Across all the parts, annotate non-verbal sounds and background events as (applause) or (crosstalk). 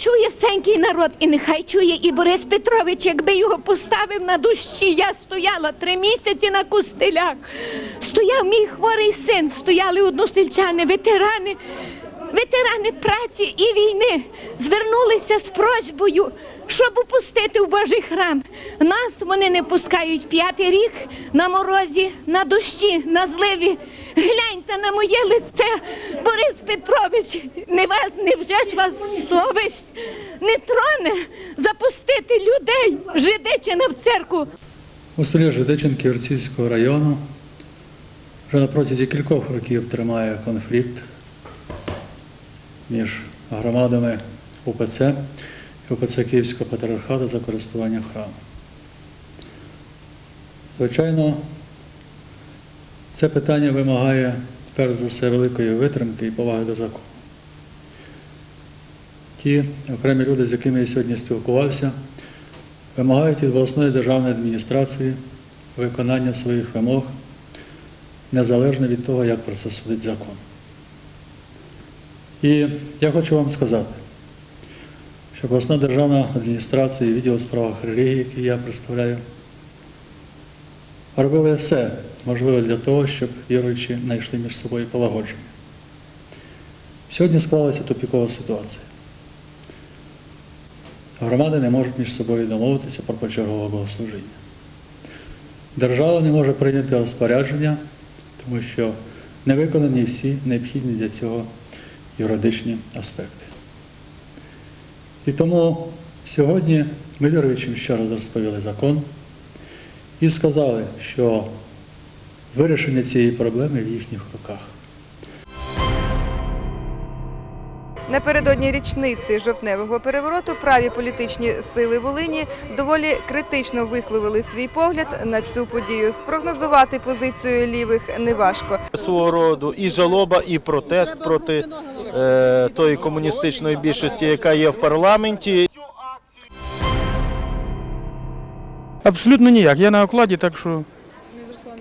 чує всенький народ, і нехай чує і Борис Петрович, якби його поставив на дощі. Я стояла три місяці на кустелях. Стояв мій хворий син, стояли односельчани, ветерани, ветерани праці і війни. Звернулися з просьбою, щоб упустити в Божий храм. Нас вони не пускають п'ятий рік на морозі, на дощі, на зливі. Гляньте на моє лице, Борис Петрович, не вас, невже ж вас совість не троне запустити людей, жидичина в церкву. У селі Жидичин Ківерцівського району вже на протязі кількох років тримає конфлікт між громадами УПЦ і УПЦ Київського патріархату за користування храму. Звичайно, це питання вимагає перш за все великої витримки і поваги до закону. Ті окремі люди, з якими я сьогодні спілкувався, вимагають від обласної державної адміністрації виконання своїх вимог незалежно від того, як про це судить закон. І я хочу вам сказати, що обласна державна адміністрація і відділ у справах релігії, який я представляю, робили все можливе для того, щоб віруючі знайшли між собою полагодження. Сьогодні склалася тупікова ситуація. Громади не можуть між собою домовитися про почергове богослужіння. Держава не може прийняти розпорядження, тому що не виконані всі необхідні для цього юридичні аспекти. І тому сьогодні ми віруючим ще раз розповіли закон і сказали, що вирішення цієї проблеми в їхніх руках. Напередодні річниці жовтневого перевороту праві політичні сили Волині доволі критично висловили свій погляд на цю подію. Спрогнозувати позицію лівих неважко. свого роду і жалоба, і протест проти е, тої комуністичної більшості, яка є в парламенті. Абсолютно ніяк. Я на окладі, так що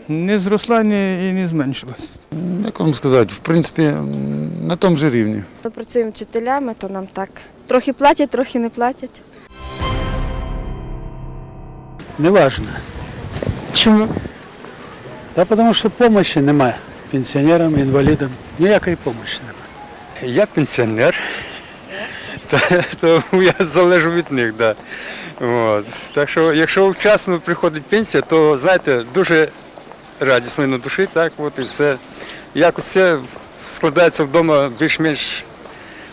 не зросла ні- і не зменшилась. Як вам сказати, в принципі, на тому ж рівні. Ми працюємо вчителями, то нам так. Трохи платять, трохи не платять. Неважно. Чому? Та тому що допомоги немає пенсіонерам, інвалідам. Ніякої допомоги немає. Я пенсіонер, (laughs) то, то я залежу від них. Да. От. Так що, якщо вчасно приходить пенсія, то знаєте, дуже радісно на душі, так от і все. Якось все складається вдома більш-менш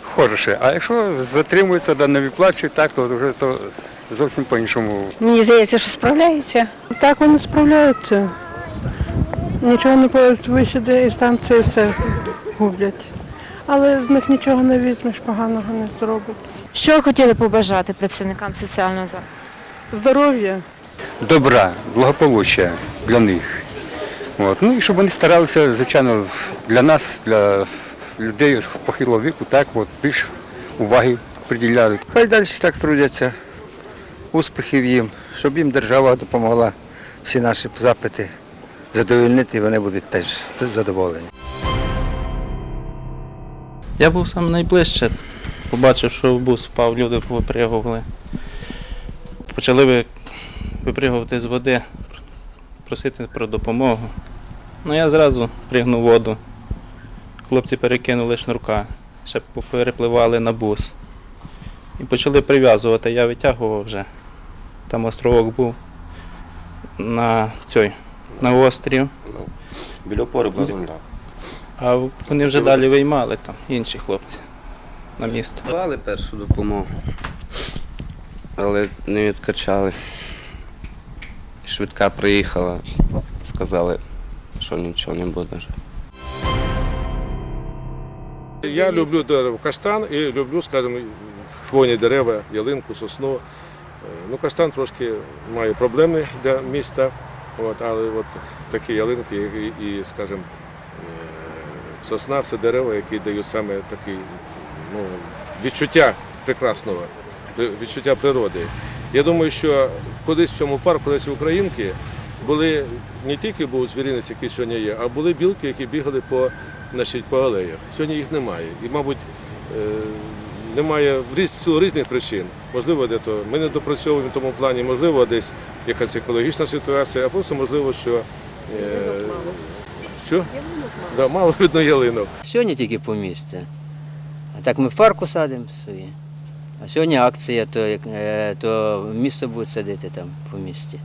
хороше. А якщо затримується, да, не виплачують, так, то вже то зовсім по-іншому. Мені здається, що справляються. Так вони справляються. Нічого не поють вище де інстанції все гублять. Але з них нічого не візьмеш, поганого не зробить. Що хотіли побажати працівникам соціального захисту? Здоров'я. Добра, благополуччя для них. От. Ну і щоб вони старалися, звичайно, для нас, для людей похилого віку, так, от, більш уваги приділяли. Хай далі так трудяться. Успіхів їм, щоб їм держава допомогла всі наші запити задовольнити, і вони будуть теж задоволені. Я був саме найближче. Побачив, що в бус впав, люди випригували. Почали ви- випригувати з води, просити про допомогу. Ну я зразу пригнув воду. Хлопці перекинули шнурка, ще перепливали на бус. І почали прив'язувати. Я витягував вже. Там островок був на цій, на острів. Біля опори була земля. А вони вже далі виймали там інші хлопці на місто. Давали першу допомогу, але не відкачали. Швидка приїхала, сказали, що нічого не буде. Я люблю дерево каштан і люблю, скажімо, хвойні дерева, ялинку, сосну. Е, Ну, каштан трошки має проблеми для міста, от, але от такі ялинки і, і скажімо, е, сосна це дерева, які дають саме такі ну, відчуття прекрасного, відчуття природи. Я думаю, що кудись в цьому парку, десь в Українки, були не тільки був звіринець, який сьогодні є, а були білки, які бігали по, значить, по алеях. Сьогодні їх немає. І, мабуть, е, немає в силу різних причин. Можливо, де то ми не допрацьовуємо в тому плані, можливо, десь якась екологічна ситуація, а просто можливо, що. Е, що? Да, мало видно ялинок. Сьогодні тільки по місті. А так ми в парку садимо собі. А сьогодні акція, то, е, то місто будуть садити там по місті.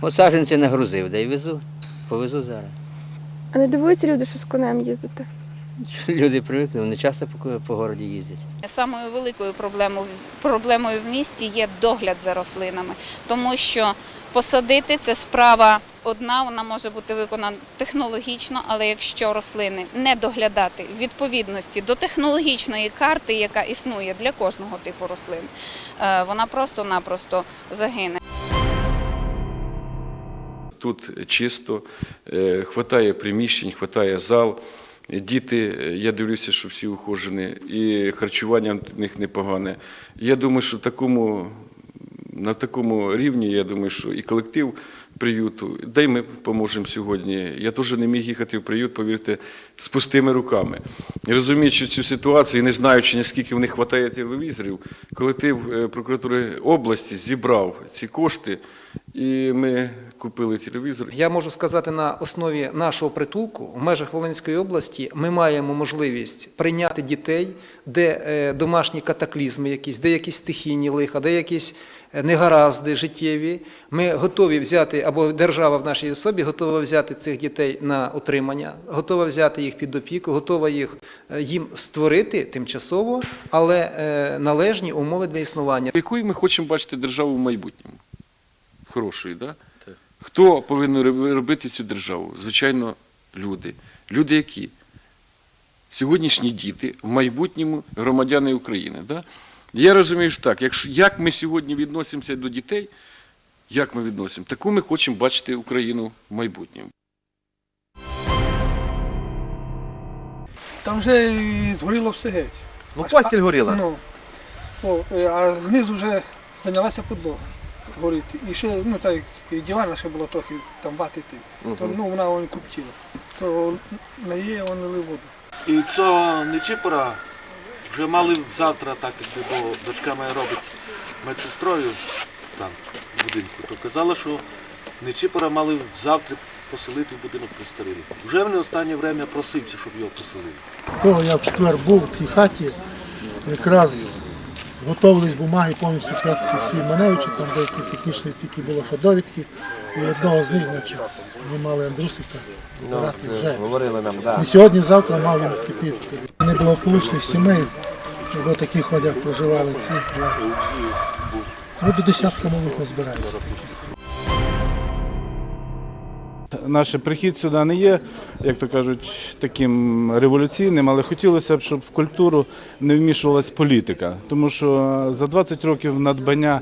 От саджанці нагрузив, да й везу. Повезу зараз. А не дивуються люди, що з конем їздити? Люди привикли, вони часто по, городі їздять. Самою великою проблемою, проблемою в місті є догляд за рослинами, тому що посадити це справа одна, вона може бути виконана технологічно, але якщо рослини не доглядати в відповідності до технологічної карти, яка існує для кожного типу рослин, е, вона просто-напросто загине. Тут чисто, е, хватає приміщень, хватає зал. Діти, я дивлюся, що всі ухожені, і харчування в них непогане. Я думаю, що такому, на такому рівні, я думаю, що і колектив приюту, дай ми поможемо сьогодні. Я теж не міг їхати в приют, повірте, з пустими руками. Розуміючи цю ситуацію і не знаючи, наскільки в них вистачає телевізорів, колектив е, прокуратури області зібрав ці кошти, і ми купили телевізор. Я можу сказати, на основі нашого притулку в межах Волинської області ми маємо можливість прийняти дітей, де е, домашні катаклізми, якісь, де якісь стихійні лиха, де якісь е, негаразди життєві. Ми готові взяти, або держава в нашій особі готова взяти цих дітей на утримання, готова взяти їх під опіку, готова їх е, їм створити тимчасово, але належні умови для існування. Якою ми хочемо бачити державу в майбутньому? Хорошою, да? Хто повинен робити цю державу? Звичайно, люди. Люди які? Сьогоднішні діти, в майбутньому громадяни України. Да? Я розумію, що так, якщо, як ми сьогодні відносимося до дітей, як ми відносимо, таку ми хочемо бачити Україну в майбутньому. Там вже і згоріло все геть. Ну, постіль горіла. Ну, о, е, а знизу вже зайнялася підлога горіти. І ще, ну так, і дивана ще було трохи там батити. То, ну, вона вон куптіла. То на її вон лили воду. І цього Нечипора вже мали завтра, так якби, бо дочка моя робить медсестрою там в будинку, то казала, що Нечипора мали завтра поселити в будинок престарілих. Вже вони останнє время просився, щоб його поселили. Коли я в четвер був в цій хаті, якраз готовились бумаги повністю п'ятці всі Маневичі, там деякі технічні тільки було, що довідки. І одного з них, значить, ми мали Андрусика брати вже. говорили нам, да. І сьогодні, завтра мав він піти. Неблагополучних сімей, бо таких ходях проживали ці. Ну, до десятка нових не збирається. Наш прихід сюди не є, як то кажуть, таким революційним, але хотілося б, щоб в культуру не вмішувалась політика. Тому що за 20 років надбання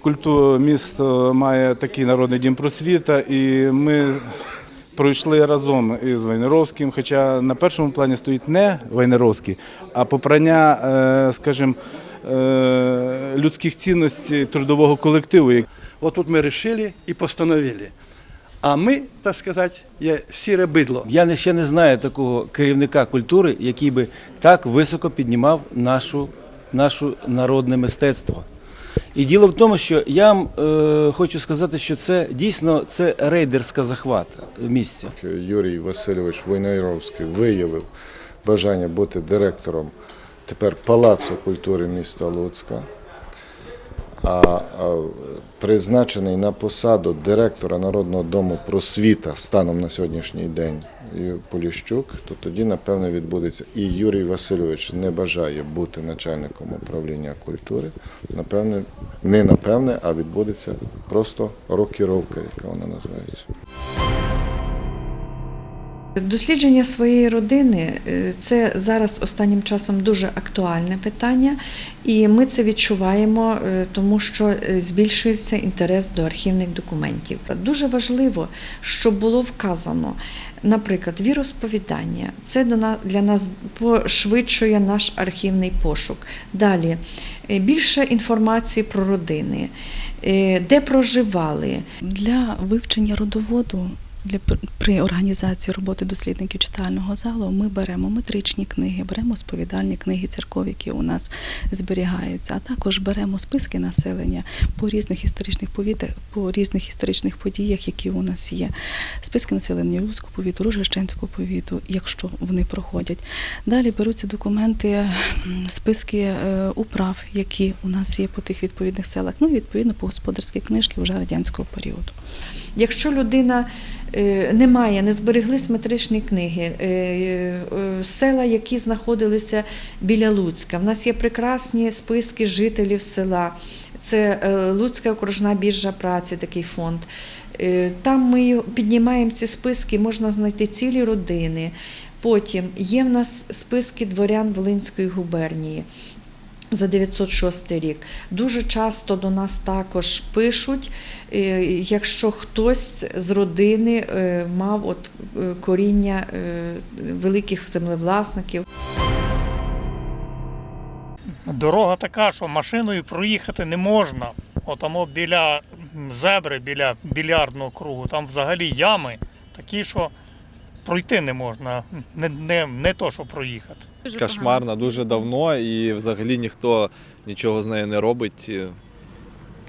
культури місто має такий народний дім просвіта, і ми пройшли разом із Войнаровським, хоча на першому плані стоїть не Войнаровський, а попрання, е, скажімо, е, людських цінностей трудового колективу. Вот тут мы решили и постановили. А ми, так сказати, є сіре бидло. Я ще не знаю такого керівника культури, який би так високо піднімав нашу, нашу народне мистецтво. І діло в тому, що я вам е, хочу сказати, що це дійсно це рейдерська захвата місця. Юрій Васильович Войнайровський виявив бажання бути директором тепер Палацу культури міста Луцька, а, призначений на посаду директора Народного дому просвіта станом на сьогоднішній день Поліщук, то тоді, напевне, відбудеться і Юрій Васильович не бажає бути начальником управління культури. Напевне, не напевне, а відбудеться просто рокіровка, яка вона називається. Дослідження своєї родини е, це зараз останнім часом дуже актуальне питання, і ми це відчуваємо, е, тому що е, збільшується інтерес до архівних документів. Дуже важливо, щоб було вказано, наприклад, віросповідання. Це для нас пошвидшує наш архівний пошук. Далі більше інформації про родини, де проживали. Для вивчення родоводу для пр- при організації роботи дослідників читального залу ми беремо метричні книги, беремо сповідальні книги церков, які у нас зберігаються, а також беремо списки населення по різних історичних повітах, по різних історичних подіях, які у нас є. Списки населення Луцького повіту, Рожещенського повіту, якщо вони проходять. Далі беруться документи, списки е, управ, які у нас є по тих відповідних селах, ну і відповідно по господарській книжки вже радянського періоду. Якщо людина е, не має, збереглись метричні книги, е, е, села, які знаходилися біля Луцька. В нас є прекрасні списки жителів села. Це Луцька окружна біржа праці, такий фонд. Там ми піднімаємо ці списки, можна знайти цілі родини. Потім є в нас списки дворян Волинської губернії за 906 рік. Дуже часто до нас також пишуть, е, якщо хтось з родини е, мав от е, коріння великих землевласників. Дорога така, що машиною проїхати не можна. Отамо біля зебри, біля більярдного кругу, там взагалі ями такі, що пройти не можна. Не, не, не то, що проїхати. Кошмарна дуже давно і взагалі ніхто нічого з нею не робить.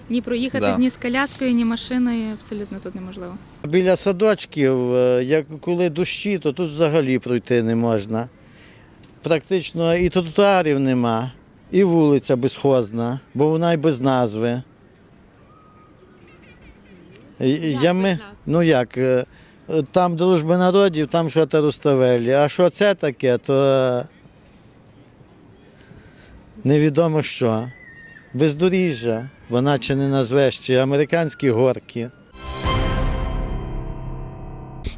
Ні проїхати Да. ні з коляскою, ні машиною абсолютно тут неможливо. Біля садочків, е, як коли дощі, то тут взагалі пройти не можна. Практично і тротуарів нема, і вулиця безхозна, бо вона й без назви. Я Ями, ну як, е, там дружба народів, там що Руставелі. А що це таке, то е, невідомо що. Бездоріжжя, вона чи не назвеш, чи американські горки.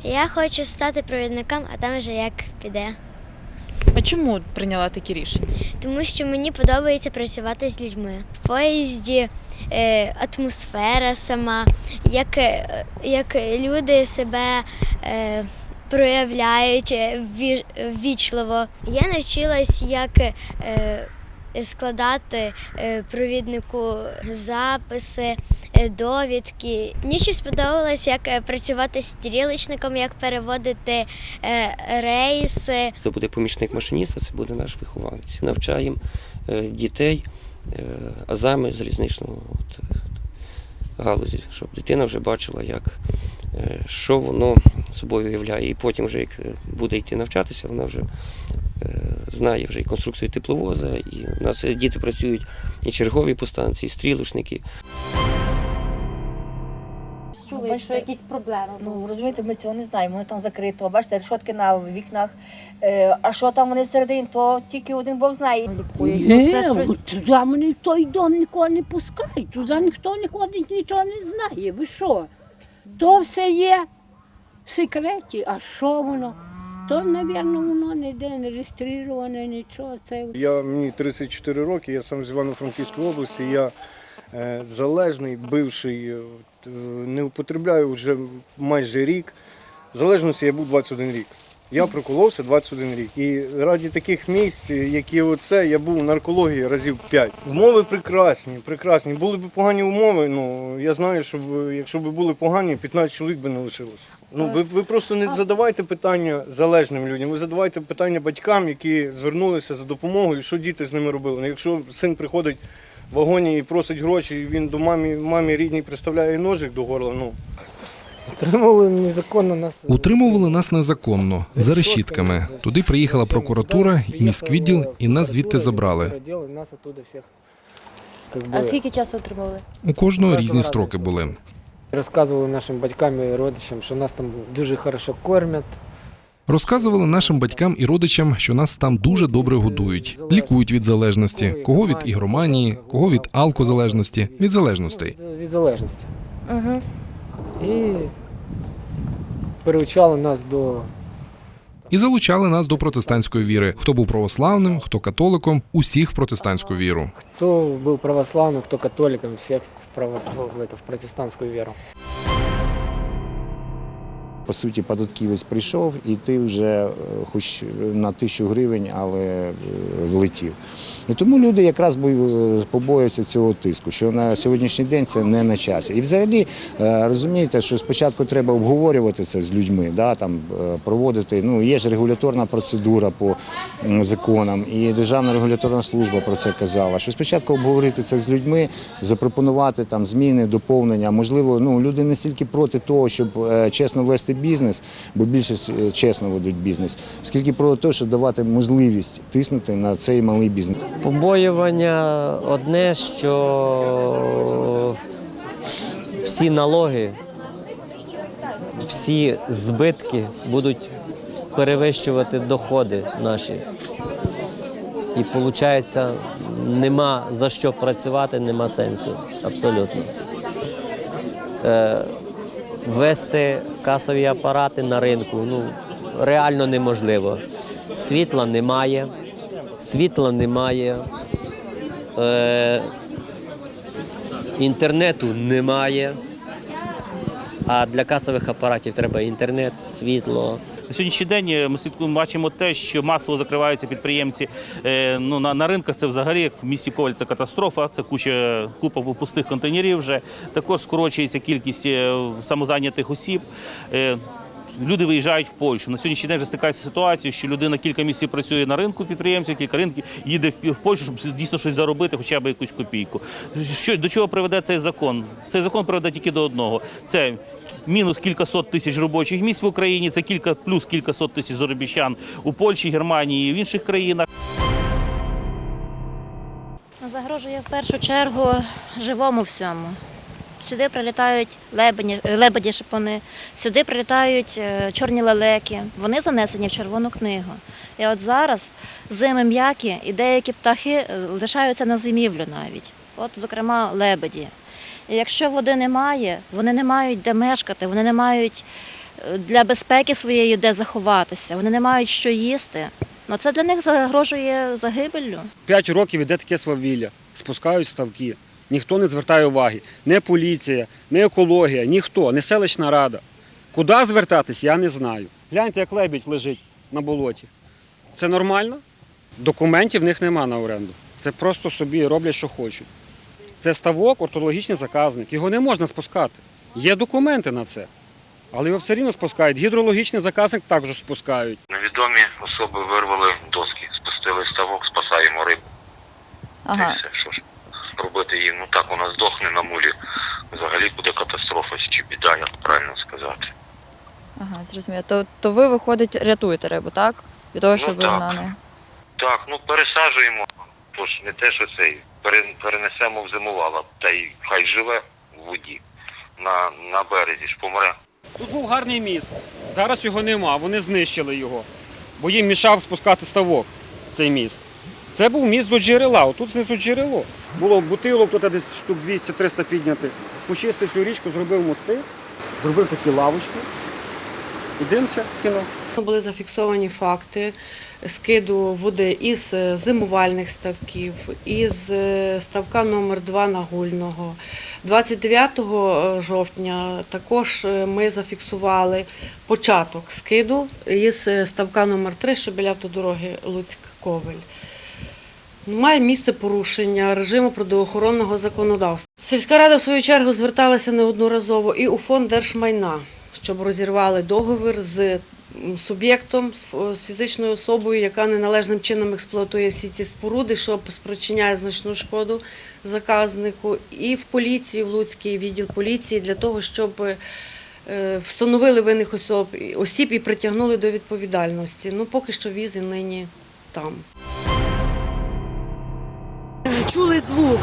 Я хочу стати провідником, а там вже як піде. А чому прийняла такі рішення? Тому що мені подобається працювати з людьми. В поїзді е, атмосфера сама, як, е, як люди себе е, проявляють е, ввічливо. Я навчилась, як е, складати е, провіднику записи, е, довідки. Мені ще сподобалось, як е, працювати з стрілечником, як переводити рейси. Хто буде помічник машиніста, це буде наш вихованець. Навчаємо дітей азами залізничного от, галузі, щоб дитина вже бачила, як, що воно собою уявляє. І потім, вже як е, буде йти навчатися, вона вже е, знає вже і конструкцію тепловоза, і у нас е, діти працюють і чергові по станції, і стрілочники. Чули, що якісь проблеми. Ну розумієте, ми цього не знаємо. Воно там закрито. Бачите, решотки на вікнах. Е, а що там вони всередині, то тільки один Бог знає. Ні, туди мене в той дом нікого не пускають. Туди ніхто не ходить, нічого не знає. Ви що? То все є в секреті, а що воно? То, мабуть, воно ніде не реєстроване, нічого. Це Я мені 34 роки, я сам з Івано-Франківської області. Я е, залежний, бивший, е, е, не употребляю вже майже рік. В залежності я був 21 рік. Я проколовся 21 рік. І раді таких місць, які оце, я був в наркології разів 5. Умови прекрасні, прекрасні. Були б погані умови. Ну я знаю, що якщо б були погані, 15 чоловік би не лишилося. Ну ви, ви просто не задавайте питання залежним людям. Ви задавайте питання батькам, які звернулися за допомогою, що діти з ними робили. Ну, якщо син приходить в вагоні і просить гроші, і він до мамі, мамі рідній приставляє ножик до горла. Ну Утримували незаконно нас. Утримували нас незаконно за решітками. Туди приїхала прокуратура і міськвідділ, і нас звідти забрали. А скільки часу отримали? У кожного різні строки були. Розказували нашим батькам і родичам, що нас там дуже хорошо кормять. Розказували нашим батькам і родичам, що нас там дуже добре годують, лікують від залежності, кого від ігроманії, кого від алкозалежності, від залежностей. Від залежності. Угу. І переучали нас до І залучали нас до протестантської віри. Хто був православним, хто католиком, усіх в протестантську віру. хто був православним, хто католиком, всіх в православ, в, в протестантську віру. По суті, податківець прийшов, і ти вже е, хоч на тисячу гривень, але е, влетів. І тому люди якраз бо- побоюються цього тиску, що на сьогоднішній день це не на часі. І взагалі е, розумієте, що спочатку треба обговорювати це з людьми, да, там, е, проводити. Ну, є ж регуляторна процедура по законам, і Державна регуляторна служба про це казала. Що спочатку обговорити це з людьми, запропонувати там зміни, доповнення. Можливо, ну люди не стільки проти того, щоб е, чесно вести бізнес, бо більшість е, чесно ведуть бізнес, скільки проти того, щоб давати можливість тиснути на цей малий бізнес. Побоювання одне, що всі налоги, всі збитки будуть перевищувати доходи наші. І виходить, нема за що працювати, нема сенсу. Абсолютно. Ввести касові апарати на ринку ну, реально неможливо. Світла немає, світла немає, е, інтернету немає. А для касових апаратів треба інтернет, світло. На сьогоднішній день е, ми слідкуємо, бачимо те, що масово закриваються підприємці. Е, Ну, на, на ринках це взагалі, як в місті Коваль, це катастрофа, це куча, купа пустих контейнерів вже. Також скорочується кількість е, самозайнятих осіб. Люди виїжджають в Польщу. На сьогоднішній день вже стикається ситуація, що людина кілька місяців працює на ринку підприємців, кілька ринків, їде в Польщу, щоб дійсно щось заробити, хоча б якусь копійку. Що до чого приведе цей закон? Цей закон приведе тільки до одного: це мінус кількасот тисяч робочих місць в Україні, це кілька плюс кількасот тисяч заробітчан у Польщі, Германії і в інших країнах. Загрожує в першу чергу живому всьому. Сюди прилітають лебеді, лебеді шипони, сюди прилітають е, чорні лелеки. Вони занесені в червону книгу. І от зараз зими м'які і деякі птахи е, лишаються на зимівлю навіть. От, зокрема, лебеді. І якщо води немає, вони не мають де мешкати, вони не мають е, для безпеки своєї де заховатися, вони не мають що їсти. Ну, це для них загрожує загибеллю. П'ять років іде таке свавілля, спускають ставки. Ніхто не звертає уваги. Не поліція, не екологія, ніхто, не селищна рада. Куди звертатись, я не знаю. Гляньте, як лебідь лежить на болоті. Це нормально? Документів в них нема на оренду. Це просто собі роблять, що хочуть. Це ставок, ортологічний заказник. Його не можна спускати. Є документи на це. Але його все рівно спускають. Гідрологічний заказник також спускають. Невідомі особи вирвали доски, спустили ставок, спасаємо рибу. Ага. Робити їм? Ну так вона здохне на мулі. Взагалі буде катастрофа чи біда, як правильно сказати. Ага, зрозуміло. То, то ви, виходить, рятуєте рибу, так? Від того, Ну, щоб так. вона не. Так, ну пересаджуємо. Тож не те, що цей. Перенесемо в зимувала, та й хай живе в воді. На, на березі ж помре. Тут був гарний міст. Зараз його нема, вони знищили його, бо їм мішав спускати ставок цей міст. Це був міст до джерела, отут знизу джерело. Було бутилок, тут десь штук 200-300 підняти. Почистив всю річку, зробив мости, зробив такі лавочки. І дивимося кіно. Були зафіксовані факти скиду води із е, зимувальних ставків, із е, ставка номер 2 Нагульного. 29 жовтня також е, ми зафіксували початок скиду із е, ставка номер 3, що біля автодороги Луцьк-Ковель. Має місце порушення режиму природоохоронного законодавства. Сільська рада, в свою чергу, зверталася неодноразово і у фонд держмайна, щоб розірвали договір з суб'єктом, з фізичною особою, яка неналежним чином експлуатує всі ці споруди, що спричиняє значну шкоду заказнику, і в поліції, в Луцький відділ поліції для того, щоб е, встановили винних особ, осіб і притягнули до відповідальності. Ну, поки що візи нині там. Чули звук,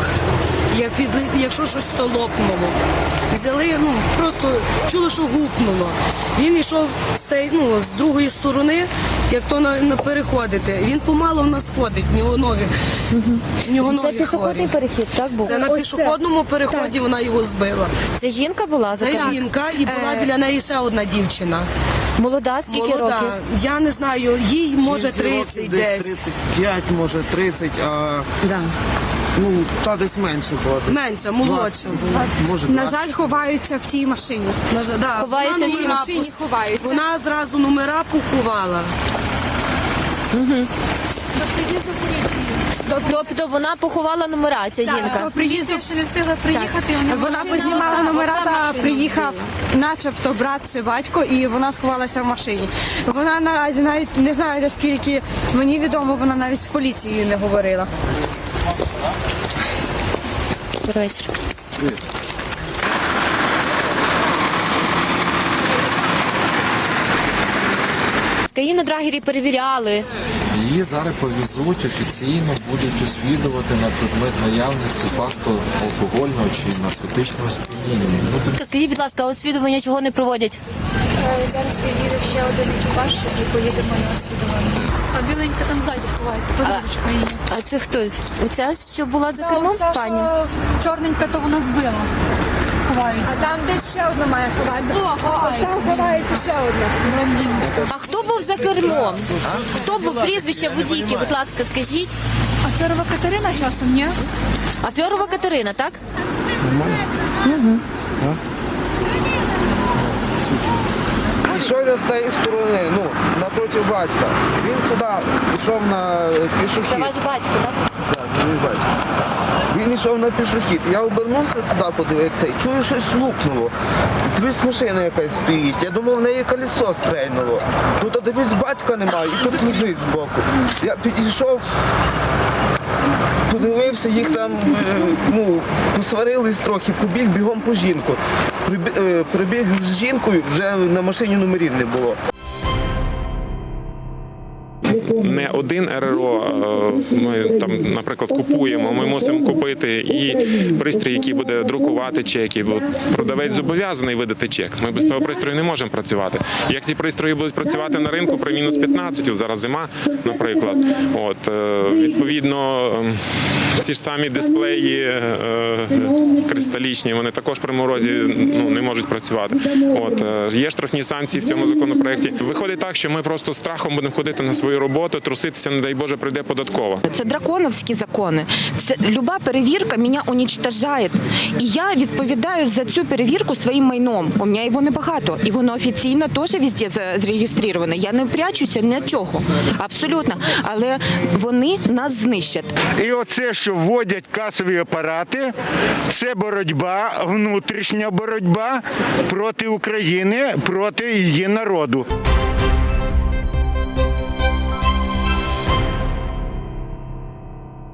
як від, якщо щось то лопнуло. Взяли, ну просто чули, що гупнуло. Він йшов з, ну, з другої сторони, як то на, на переходити. Він помало в нас ходить, в нього ноги. В нього Це ноги пішохідний хворі. перехід, так був? Це на Ось це. пішохідному переході Так. вона його збила. Це жінка була? Це Так. жінка і була Е, біля неї ще одна дівчина. Молода, скільки Молода. років? Я не знаю, їй може Жінці років 30 десь десь. 35, може 30, а Да. Ну, та десь менше була. Менша, молодша була. Може, На жаль, ховаються в тій машині. На жаль, да. Ховаються Вона в номера машині, пос- ховаються. Вона зразу номера поховала. Тобто вона поховала номера, ця жінка. Приїзду ще не встигла приїхати. Вона познімала номера та приїхав, начебто брат чи батько, і вона сховалася в машині. Вона наразі навіть не знаю, наскільки мені відомо, вона навіть з поліцією не говорила. Її на драгері перевіряли. Її зараз повезуть офіційно, будуть освідувати на предмет наявності факту алкогольного чи наркотичного сп'яніння. Скажіть, будь ласка, освідування чого не проводять? Зараз приїде ще один екіпаж і поїдемо на освідування. А біленька там ззаді ховається, подружечка її. А це хто? Оця, що була за кермом, пані? Чорненька, то вона збила. Ховається. А там десь ще одна має ховатися. О, ховається. Там ховається ще одна. А хто був за кермом? Хто був прізвище водійки, будь ласка, скажіть. Аферова Катерина часом, ні? Афьорова Катерина, так? Пішов я з тієї сторони, ну, напроти батька. Він сюди пішов на пішохід. Це ваш батько, так? Так, це мій батько. Він йшов на пішохід. Я обернувся туди подивитися і чую, щось лукнуло. Дивлюсь, машина якась стоїть. Я думав, в неї колесо стрельнуло. Тут дивлюсь, батька немає, і тут лежить збоку. Я підійшов, подивився, їх там е, ну, посварились трохи, побіг бігом по жінку. Прибіг, е, з жінкою, вже на машині номерів не було. не один РРО е, ми там, наприклад, купуємо. Ми мусимо купити і пристрій, який буде друкувати чеки. Бо продавець зобов'язаний видати чек. Ми без того пристрою не можемо працювати. Як ці пристрої будуть працювати на ринку при мінус 15, от зараз зима, наприклад, от е, відповідно. ем, Ці ж самі дисплеї кристалічні, вони також при морозі ну, не можуть працювати. От е, є штрафні санкції в цьому законопроекті. Виходить так, що ми просто страхом будемо ходити на свою роботу, труситися, не дай Боже, прийде податкова. Це драконовські закони. Це люба перевірка мене уничтожає. І я відповідаю за цю перевірку своїм майном. У мене його небагато, і воно офіційно теж везде за- зареєстроване. Я не прячуся ні чого. Абсолютно. Але вони нас знищать. І оце, що вводять касові апарати, це боротьба, внутрішня боротьба проти України, проти її народу.